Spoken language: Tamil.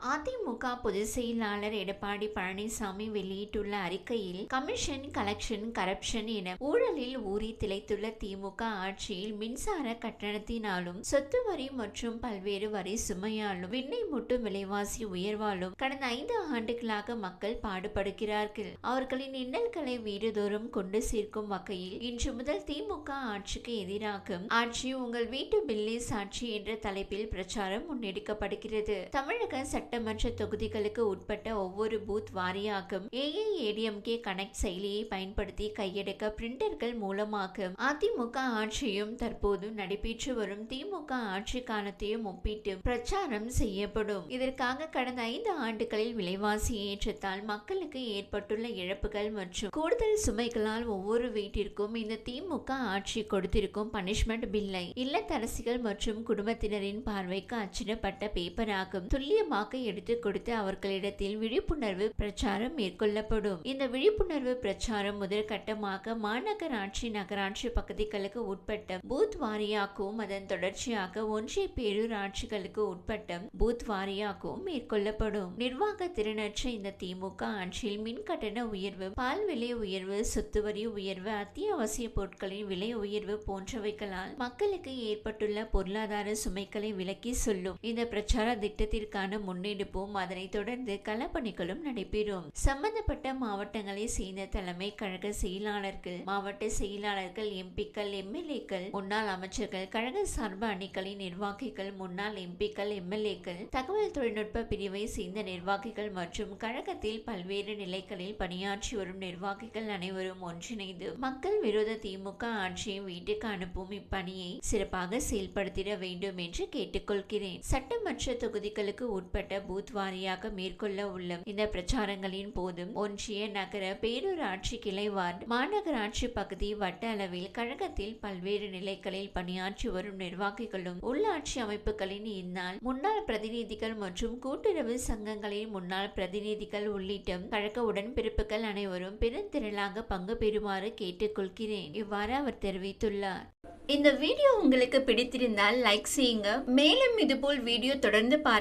அதிமுக பொதுச் செயலாளர் எடப்பாடி பழனிசாமி வெளியிட்டுள்ள அறிக்கையில் கமிஷன் கலெக்ஷன் கரப்ஷன் என ஊழலில் ஊறி திளைத்துள்ள திமுக ஆட்சியில் மின்சார கட்டணத்தினாலும் சொத்து வரி மற்றும் பல்வேறு வரி சுமையாலும் விண்ணை முட்டும் விலைவாசி உயர்வாலும் கடந்த ஐந்து ஆண்டுகளாக மக்கள் பாடுபடுகிறார்கள். அவர்களின் இன்னல்களை வீடுதோறும் கொண்டு சேர்க்கும் வகையில் இன்று முதல் திமுக ஆட்சிக்கு எதிராக ஆட்சி உங்கள் வீட்டு பில்லே சாட்சி என்ற தலைப்பில் பிரச்சாரம் முன்னெடுக்கப்படுகிறது. தமிழக சட்ட சட்டமன்ற தொகுதிகளுக்கு உட்பட்ட ஒவ்வொரு பூத் வாரியாகும். ஏஐஏடிஎம்கே கனெக்ட் செயலியை பயன்படுத்தி கையெடுக்க பிரிண்டர்கள் மூலமாகும் அதிமுக ஆட்சியும் தற்போது நடைபெற்று வரும். திமுக ஆட்சி காலத்தையும் ஒப்பிட்டு பிரச்சாரம் செய்யப்படும். இதற்காக கடந்த ஐந்து ஆண்டுகளில் விலைவாசி ஏற்றத்தால் மக்களுக்கு ஏற்பட்டுள்ள இழப்புகள் மற்றும் கூடுதல் சுமைகளால் ஒவ்வொரு வீட்டிற்கும் இந்த திமுக ஆட்சி கொடுத்திருக்கும் பனிஷ்மெண்ட் பில்லை. இல்லத்தரசிகள் மற்றும் குடும்பத்தினரின் பார்வைக்கு அச்சிடப்பட்ட பேப்பராகும். துல்லியமாக எடுத்துக் கொடுத்து அவர்களிடத்தில் விழிப்புணர்வு பிரச்சாரம் மேற்கொள்ளப்படும். இந்த விழிப்புணர்வு பிரச்சாரம் முதற்கட்டமாக மாநகராட்சி நகராட்சி பகுதிகளுக்கு உட்பட்ட பூத் வாரியாகவும் அதன் தொடர்ச்சியாக ஒன்றிய பேரூராட்சிகளுக்கு உட்பட்ட பூத் வாரியாகவும் மேற்கொள்ளப்படும். நிர்வாக திறனற்ற இந்த திமுக ஆட்சியில் மின் கட்டண உயர்வு பால் விலை உயர்வு சொத்து வரி உயர்வு அத்தியாவசிய பொருட்களின் விலை உயர்வு போன்றவைகளால் மக்களுக்கு ஏற்பட்டுள்ள பொருளாதார சுமைகளை விலக்கி சொல்லும். இந்த பிரச்சார திட்டத்திற்கான முன்னே முன்னெடுப்பும். அதனை தொடர்ந்து களப்பணிகளும் நடைபெறும். சம்பந்தப்பட்ட மாவட்டங்களை சேர்ந்த தலைமை கழக செயலாளர்கள் மாவட்ட செயலாளர்கள் எம்பிக்கள் எம்எல்ஏக்கள் முன்னாள் அமைச்சர்கள் கழக சார்பு அணிகளின் நிர்வாகிகள் முன்னாள் எம்பிக்கள் எம்எல்ஏக்கள் தகவல் தொழில்நுட்ப பிரிவை சேர்ந்த நிர்வாகிகள் மற்றும் கழகத்தில் பல்வேறு நிலைகளில் பணியாற்றி வரும் நிர்வாகிகள் அனைவரும் ஒன்றிணைந்து மக்கள் விரோத திமுக ஆட்சியை வீட்டுக்கு அனுப்பும் இப்பணியை சிறப்பாக செயல்படுத்திட வேண்டும் என்று கேட்டுக்கொள்கிறேன். சட்டமன்ற தொகுதிகளுக்கு உட்பட்ட பூத் வாரியாக மேற்கொள்ள உள்ள இந்த பிரச்சாரங்களின் போதும் ஒன்றிய நகர பேரூராட்சி கிளை வார்டு மாநகராட்சி பகுதி வட்ட அளவில் கழகத்தில் பல்வேறு நிலைகளில் பணியாற்றி வரும் நிர்வாகிகளும் உள்ளாட்சி அமைப்புகளின் இந்நாள் முன்னாள் பிரதிநிதிகள் மற்றும் கூட்டுறவு சங்கங்களின் முன்னாள் பிரதிநிதிகள் உள்ளிட்ட கழக உடன்பிறப்புகள் அனைவரும் பெருந்திரளாக பங்கு பெறுமாறு கேட்டுக்கொள்கிறேன். இவ்வாறு அவர் தெரிவித்துள்ளார். இந்த வீடியோ உங்களுக்கு பிடித்திருந்தால் லைக் செய்யுங்க. மேலும் இதுபோல் வீடியோ தொடர்ந்து பார்க்க